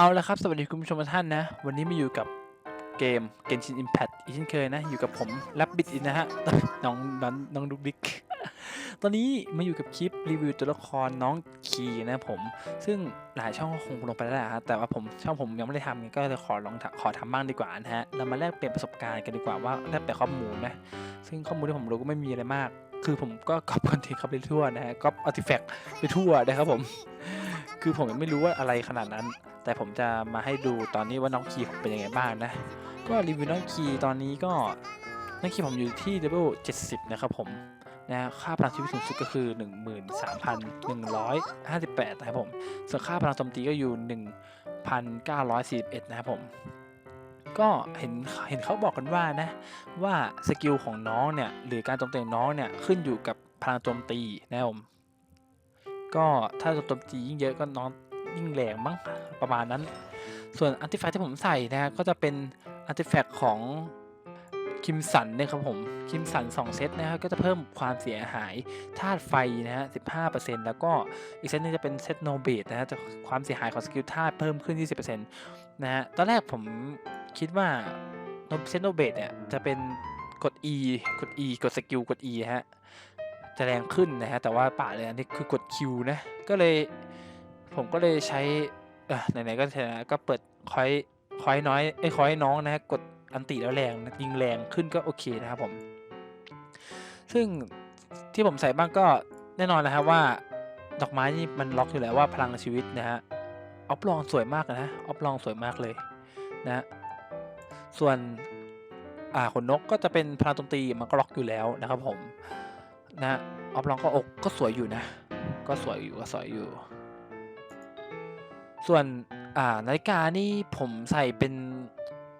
เอาละครับ สวัสดีคุณผู้ชมท่านนะ วันนี้มาอยู่กับเกม Genshin Impact อีกเช่นเคยนะ อยู่กับผมแรบบิดอีกนะฮะ น้องน้องน้องดุกดิกตอนนี้มาอยู่กับคลิปรีวิวตัวละครน้องคีนะผม ซึ่งหลายช่องก็คงลงไปแล้วแหละฮะ แต่ว่าผมช่องผมยังไม่ได้ทำก็เลยขอลองขอทำบ้างดีกว่านะฮะ เรามาแลกเปลี่ยนประสบการณ์กันดีกว่าว่าแลกเปลี่ยนข้อมูลนะ ซึ่งข้อมูลที่ผมรู้ก็ไม่มีอะไรมาก คือผมก็ก๊อปคอนเทนต์เขาไปทั่วนะฮะ ก๊อปอาร์ติแฟกต์ไปทั่วนะครับผม คือผมยังไม่รู้ว่าอะไรขนาดนั้น แต่ผมจะมาให้ดูตอนนี้ว่าน้องคีผมเป็นยังไงบ้างนะ ก็รีวิวน้องคีตอนนี้ก็น้องคีผมอยู่ที่เลเวล70 นะครับผมนะค่าพลังชีวิตสูงสุดก็คือ 13,158 นะครับผม ส่วนค่าพลังโจมตีก็อยู่ 1,941 นะครับผม ก็เห็นเห็นเขาบอกกันว่านะ ว่าสกิลของน้องเนี่ย หรือการโจมตีของน้องเนี่ย ขึ้นอยู่กับพลังโจมตีนะครับผม ก็ถ้าโจมตียิ่งเยอะก็น้องยิ่งแรงมั้งประมาณนั้น ส่วนอันติแฟกที่ผมใส่นะฮะก็จะเป็นอันติแฟกของคิมสันนะครับผมคิมสัน 2 เซตนะครับก็จะเพิ่มความเสียหายธาตุไฟนะฮะ 15%แล้วก็อีกเซตหนึงจะเป็นเซตโนเบตนะฮะจะความเสียหายของสกิลธาตุเพิ่มขึ้น 20%นะฮะตอนแรกผมคิดว่าเซตโนเบตเนี่ยจะเป็นกด E กด E กดสกิลกด E ฮะ จะแรงขึ้นนะฮะแต่ว่าป่าเลยอันนี้คือกด Q นะก็เลยผมก็เลยใช้เออไหนๆก็ใช่นะก็เปิดคอยคอยน้อยไอ้ยคอยน้องนะฮะกดอันติแล้วแรงนะยิงแรงขึ้นก็โอเคนะครับผม ซึ่งที่ผมใส่บ้างก็แน่นอนนะครับว่าดอกไม้นี่มันล็อกอยู่แล้วว่าพลังชีวิตนะฮะออฟลองสวยมากนะออฟลองสวยมากเลยนะส่วนอ่าขนนกก็จะเป็นพลังโจมตีมันก็ล็อกอยู่แล้วนะครับผม นะออฟลองก็อกก็สวยอยู่นะ ก็สวยอยู่ก็สวยอยู่ ส่วนอ่านาฬิกานี่ผมใส่เป็น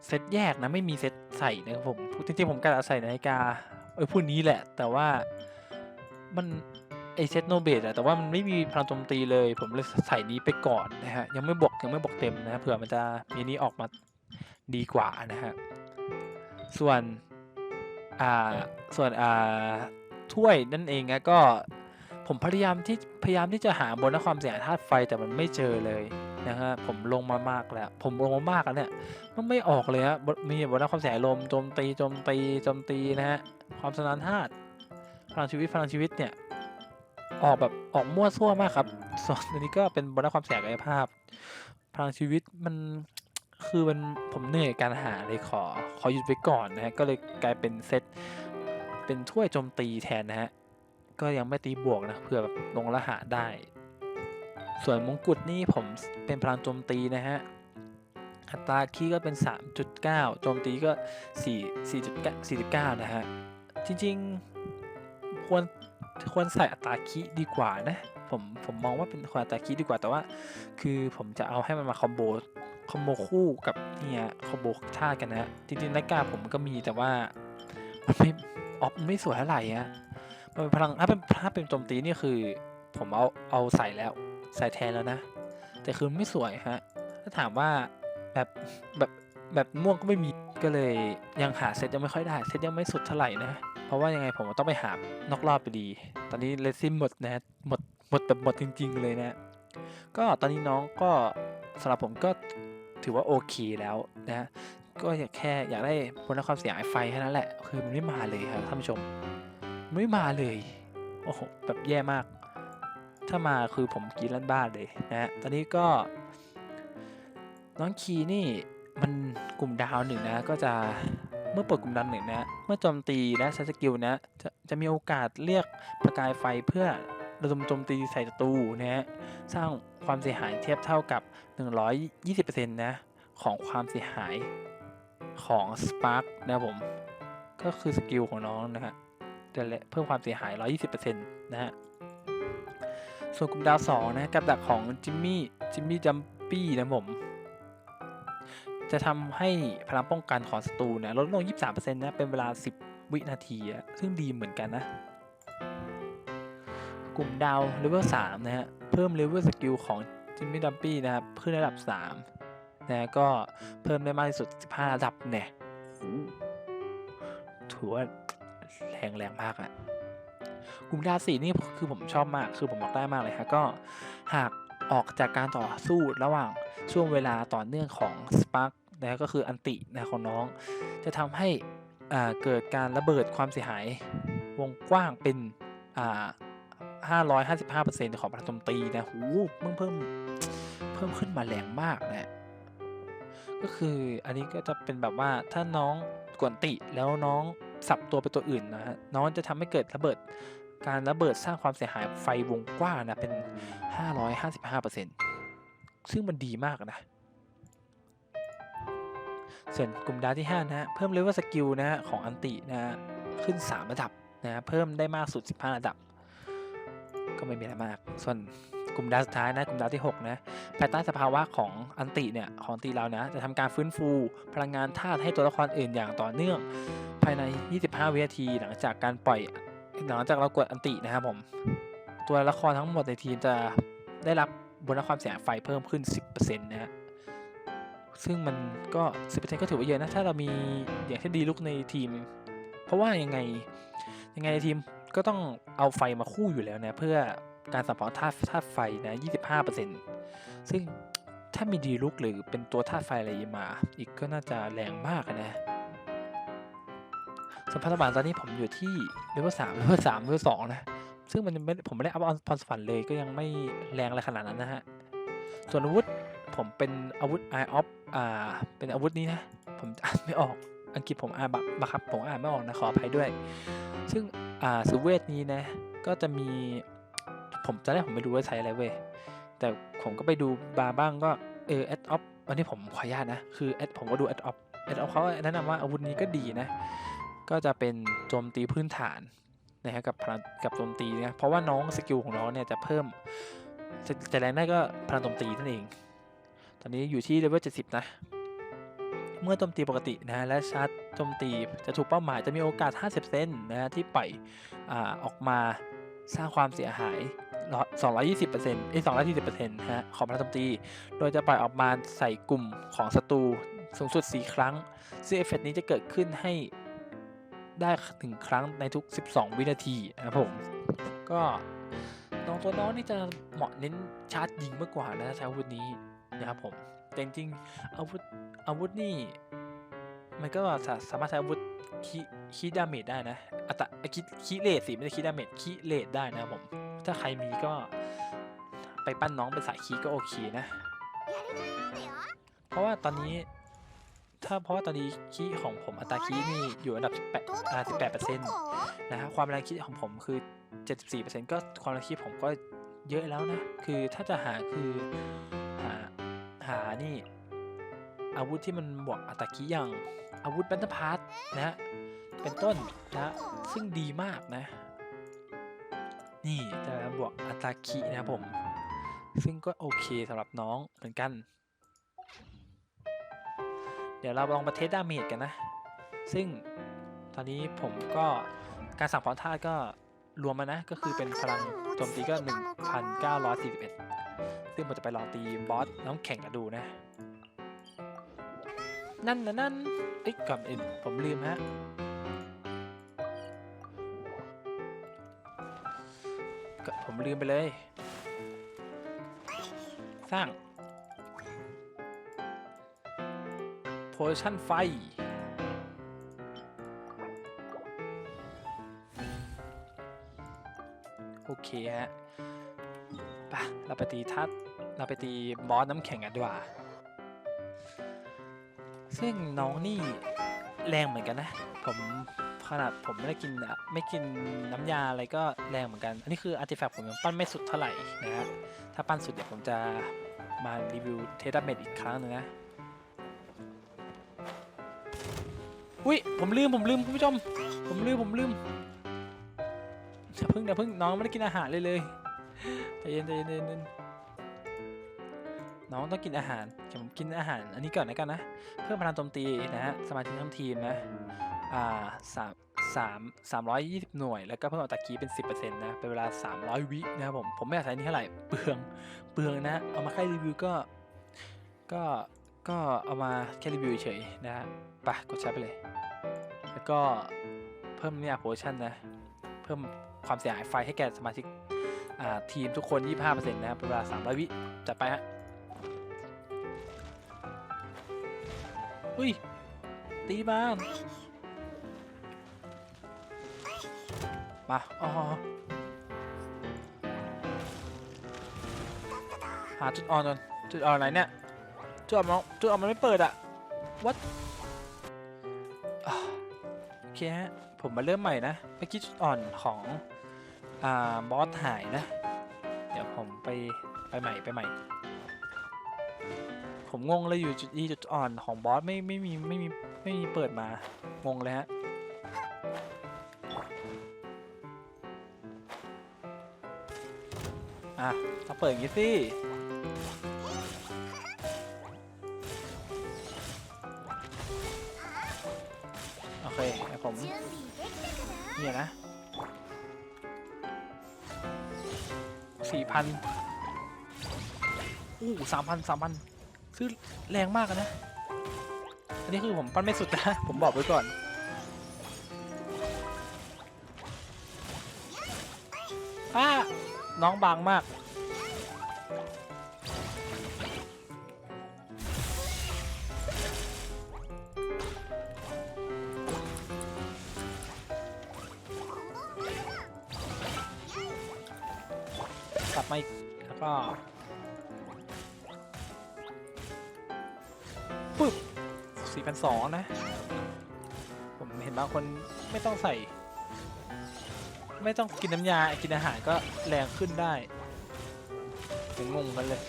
เซตแยกนะไม่มีเซตใส่นะครับผมจริงๆผมกะจะใส่นาฬิกาเออพวกนี้แหละ แต่ว่ามันไอเซตโนเบตอะแต่ว่ามันไม่มีพลังโจมตีเลย ผมเลยใส่นี้ไปก่อนนะฮะ ยังไม่บอกยังไม่บอกเต็มนะฮะเผื่อมันจะมีนี้ออกมาดีกว่านะฮะ ส่วน อ่า ส่วน อ่า ถ้วยนั่นเองนะก็ผมพยายามที่พยายามที่จะหาบนความเสียหายธาตุไฟแต่มันไม่เจอเลยนะฮะผมลงมามากแล้ว ผมลงมามากแล้วเนี่ยมันไม่ออกเลยฮะบนมีบนความเสียหายลมโจมตีโจมตีโจมตีนะฮะความสนานธาตุพลังชีวิตพลังชีวิตเนี่ยออกแบบออกมั่วซั่วมากครับ ส่วนอันนี้ก็เป็นบนความเสียหายกายภาพ พลังชีวิตมันคือมันผมเหนื่อยการหาเลยขอ ขอหยุดไว้ก่อนนะฮะก็เลยกลายเป็นเซต เป็นถ้วยโจมตีแทนนะฮะ ก็ยังไม่ตีบวกนะเผื่อแบบลงละหาได้ ส่วนมงกุฎนี่ผมเป็นพลังโจมตีนะฮะ อัตราคีย์ก็เป็น 3.9 โจมตีก็ 4 4.9 49 นะฮะ จริงๆ ควรควรใส่อัตราคีย์ดีกว่านะ ผมผมมองว่าเป็นควรอัตราคีดีกว่าแต่ว่า คือผมจะเอาให้มันมาคอมโบคอมโบคู่กับเนี่ยคอมโบท่ากันนะจริงๆนาฬิกาผมก็มีแต่ว่ามันไม่ ออฟไม่สวยเท่าไหร่อะมันเป็นพลังถ้าเป็นถ้าเป็นโจมตีนี่คือ ผมเอาเอาใส่แล้วใส่แทนแล้วนะ แต่คือไม่สวยฮะถ้าถามว่าแบบแบบแบบม่วงก็ไม่มีก็เลยยังหาเซตยังไม่ค่อยได้ เซตยังไม่สุดเท่าไหร่นะ เพราะว่ายังไงผมต้องไปหานอกรอบไปดี ตอนนี้เลซิมหมดนะหมดหมดแบบหมดจริง ๆ เลยนะ ก็ตอนนี้น้องก็สำหรับผมก็ถือว่าโอเคแล้วนะ ก็อยากแค่อยากได้ผลความเสียหายไฟแค่นั้นแหละ คือมันไม่มาเลยครับท่านผู้ชมไม่มาเลย โอ้โห แบบแย่มาก ถ้ามาคือผมกรีดลั่นบ้านเลยนะฮะ ตอนนี้ก็ น้องคีนี่มันกลุ่มดาวหนึ่งนะ ก็จะเมื่อเปิดกลุ่มดาวหนึ่งนะ เมื่อโจมตีนะใช้สกิลนะจะจะมีโอกาสเรียกประกายไฟเพื่อระดมโจมตีใส่ศัตรูนะฮะ สร้างความเสียหายเทียบเท่ากับ 120%นะ ของความเสียหาย ของ Spark นะครับผม ก็คือสกิลของน้องนะฮะจะเพิ่มความเสียหาย 120%นะฮะ ส่วนกลุ่มดาวสองนะกับดักของจิมมี่จิมมี่จัมปี้นะผม จะทำให้พลังป้องกันของศัตรูนะลดลง 23%นะเป็นเวลา 10 วินาที ซึ่งดีเหมือนกันนะ กลุ่มดาวเลเวล3นะฮะ เพิ่มเลเวลสกิลของจิมมี่ดัมปี้นะครับขึ้นระดับ 3 นะก็เพิ่มได้มากที่สุด 15 ระดับเนี่ยถือว่าแรงแรงมากอะกลุ่มดาสีนี่คือผมชอบมาก คือผมบอกได้มากเลยฮะก็หากออกจากการต่อสู้ระหว่างช่วงเวลาต่อเนื่องของสปาร์กนะก็คืออันตินะของน้อง จะทำให้อ่าเกิดการระเบิดความเสียหายวงกว้างเป็นอ่า555%ของพลังโจมตีนะหูเพิ่มเพิ่มเพิ่มขึ้นมาแรงมากนะ ก็คืออันนี้ก็จะเป็นแบบว่าถ้าน้องกวนติแล้วน้องสับตัวเป็นตัวอื่นนะฮะน้องจะทำให้เกิดระเบิดการระเบิดสร้างความเสียหายไฟวงกว้างนะเป็น 555%ซึ่งมันดีมากนะส่วนกลุ่มดาวที่ 5 นะฮะ เพิ่มเลเวลสกิลนะฮะของอันตินะฮะขึ้น 3 ระดับนะฮะเพิ่มได้มากสุด 15 ระดับ ก็ไม่มีอะไรมาก ส่วน กลุ่มดาวสุดท้ายนะกลุ่มดาวที่ 6 นะภายใต้สภาวะของอันติเนี่ยของตีเรานะจะทำการฟื้นฟูพลังงานธาตุให้ตัวละครอื่นอย่างต่อเนื่อง ภายใน 25 วินาที หลังจากการปล่อยหลังจากเรากดอันตินะครับผม ตัวละครทั้งหมดในทีมจะได้รับบนความเสียหายไฟเพิ่มขึ้น 10%นะฮะซึ่งมันก็ 10%ก็ถือว่าเยอะนะ ถ้าเรามีอย่างเช่นดีลุกในทีม เพราะว่ายังไงยังไงในทีมก็ต้องเอาไฟมาคู่อยู่แล้วนะ เพื่อ การสัมผัสธาตุธาตุไฟนะ25%ซึ่งถ้ามีดีลุกหรือเป็นตัวธาตุไฟอะไรมา อีกก็น่าจะแรงมากนะส่วนพันธบัตรตอนนี้ผมอยู่ที่เลเวลสามเลเวลสามเลเวลสองนะ ซึ่งมันไม่ผมไม่ได้อัพพรสวรรค์เลยก็ยังไม่แรงอะไรขนาดนั้นนะฮะ ส่วนอาวุธผมเป็นอาวุธ Eye of อ่าเป็นอาวุธนี้นะ ผมอ่านไม่ออกอังกฤษผมอ่านบะบะครับผมอ่านไม่ออกนะขออภัยด้วย ซึ่งอ่าสุเวทนี้นะ ก็จะมี ผมจะได้ผมไม่รู้ว่าใช้อะไรเว้ยแต่ผมก็ไปดูบาร์บ้างก็เออแอดออฟวันนี้ผมขออนุญาตนะ คือแอดผมก็ดูแอดออฟแอดออฟเขาแนะนำว่าอาวุธนี้ก็ดีนะ ก็จะเป็นโจมตีพื้นฐานนะฮะกับพลังกับโจมตีนะเพราะว่าน้องสกิลของน้องเนี่ยจะเพิ่มจะแรงได้ก็พลังโจมตีนั่นเอง ตอนนี้อยู่ที่เลเวล70 นะ เมื่อโจมตีปกตินะและชาร์จโจมตีจะถูกเป้าหมายจะมีโอกาส 50 เซนนะฮะที่ปล่อยอออกมาสร้างความเสียหาย 220%เอ้ย240%ฮะของพลังโจมตี โดยจะปล่อยออกมาใส่กลุ่มของศัตรูสูงสุด 4 ครั้ง ซึ่งเอฟเฟกต์นี้จะเกิดขึ้นให้ได้ถึงครั้งในทุก 12 วินาทีนะครับผม ก็น้องตัวน้องนี่จะเหมาะเน้นชาร์จยิงมากกว่านะใช้อาวุธนี้นะครับผม แต่จริงอาวุธอาวุธนี่ มันก็สาสามารถใช้อาวุธคีคีดาเมจได้นะอัตราคิคีเลทสิไม่ใช่คีดาเมจคีเลทได้นะครับผม ถ้าใครมีก็ไปปั้นน้องเป็นสายคีก็โอเคนะ เพราะว่าตอนนี้ ถ้าเพราะว่าตอนนี้คีของผมอัตราคีนี่อยู่อันดับ18อ่า18%นะฮะความแรงคีของผมคือ 74%ก็ความแรงคีผมก็เยอะแล้วนะ คือถ้าจะหาคือหาหานี่ อาวุธที่มันบวกอัตราคีอย่างอาวุธแบนเทพาร์ตนะฮะเป็นต้นนะซึ่งดีมากนะ นี่จะบวกอัตราคีนะครับผม ซึ่งก็โอเคสำหรับน้องเหมือนกัน เดี๋ยวเราลองมาเทสดาเมจกันนะ ซึ่งตอนนี้ผมก็การสั่งพรธาตุก็รวมมานะ ก็คือเป็นพลังโจมตีก็ 1,941 ซึ่งผมจะไปลองตีบอสน้องแข่งกันดูนะ นั่นนะนั่นเอ้ยก่อนอื่นผมลืมฮะ ลืมไปเลย สร้างโพชั่นไฟ โอเคฮะปะเราไปตีทัดเราไปตีบอสน้ำแข็งกันดีกว่า ซึ่งน้องนี่แรงเหมือนกันนะ ผม ขนาดผมไม่ได้กินไม่กินน้ำยาอะไรก็แรงเหมือนกัน อันนี้คืออาร์ติแฟกต์ผมยังปั้นไม่สุดเท่าไหร่นะฮะถ้าปั้นสุดเดี๋ยวผมจะมารีวิวเทสดาเมจอีกครั้งนึงนะอุ้ยผมลืมผมลืมคุณผู้ชมผมลืมผมลืมอย่าเพิ่งอย่าเพิ่งน้องไม่ได้กินอาหารเลยเลยใจเย็นใจเย็นใจเย็น น้องต้องกินอาหารเดี๋ยวผมกินอาหาร อันนี้ก่อนนะกันนะ เพิ่มพลังโจมตีนะฮะ สมาธิทั้งทีมนะ อ่าสามสามสามร้อยยี่สิบหน่วย แล้วก็เพิ่มอัตราคีเป็นสิบเปอร์เซ็นต์นะ เป็นเวลาสามร้อยวินะครับผม ผมไม่อยากใช้นี่เท่าไหร่ เปลือง เปลืองนะ เอามาแค่รีวิวก็ ก็ ก็เอามาแค่รีวิวเฉยๆนะฮะไปกดใช้ไปเลย แล้วก็เพิ่มเนี่ยโพชั่นนะ เพิ่มความเสียหายไฟให้แก่สมาชิกอ่าทีมทุกคน 25%นะครับเวลา300วิจัดไปฮะ อุ้ย ตีบ้าน มา อ๋อ หาจุดอ่อนก่อนจุดอ่อนไหนเนี่ย จุดอ่อนมันจุดอ่อนมันไม่เปิดอะ what อ่าโอเคฮะ ผมมาเริ่มใหม่นะ เมื่อกี้จุดอ่อนของ อ่า บอสหายนะ เดี๋ยวผมไป ไปใหม่ ไปใหม่ ผมงงเลยอยู่จุดดีจุดอ่อนของบอสไม่ไม่มีไม่มีไม่มีเปิดมางงเลยฮะอะต้อเปิดอย่างนี้สิโอเคไอ้ผมเนี่ยนะสี่พันอู้สามพันสามพัน ซื้อแรงมากนะ อันนี้คือผมปั้นไม่สุดนะ ผมบอกไว้ก่อน อ้า น้องบางมาก ปึ๊บสี่พันสองนะ ผมเห็นบางคนไม่ต้องใส่ ไม่ต้องกินน้ำยา กินอาหารก็แรงขึ้นได้ถึงงงกันเลย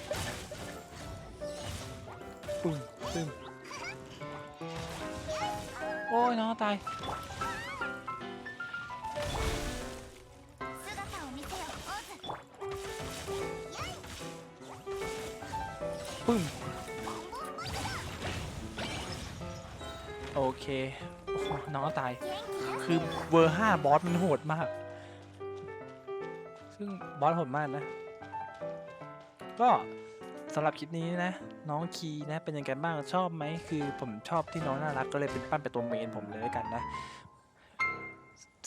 ปึ้งปึ้งโอ้ยน้องตายปึ้ง โอเคโอ้น้องตาย คือเวอร์ห้าบอสมันโหดมาก ซึ่งบอสโหดมากนะ ก็สำหรับคลิปนี้นะ น้องคีนะเป็นยังไงบ้างชอบไหมคือผมชอบที่น้องน่ารักก็เลยเป็นปั้นเป็นตัวเมนผมเลยกันนะ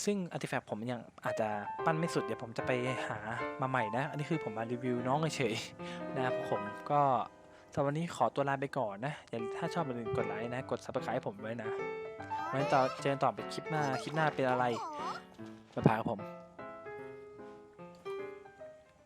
ซึ่งอัติแฟกต์ผมยังอาจจะปั้นไม่สุดเดี๋ยวผมจะไปหามาใหม่นะ อันนี้คือผมมารีวิวน้องเฉยๆนะผมก็ สำหรับวันนี้ขอตัวลาไปก่อนนะ อย่าถ้าชอบอย่าลืมกดไลค์นะ กดซับสไครต์ผมไว้นะไว้ต่อเจอกันต่อไปคลิปหน้า คลิปหน้าเป็นอะไร มาพาผม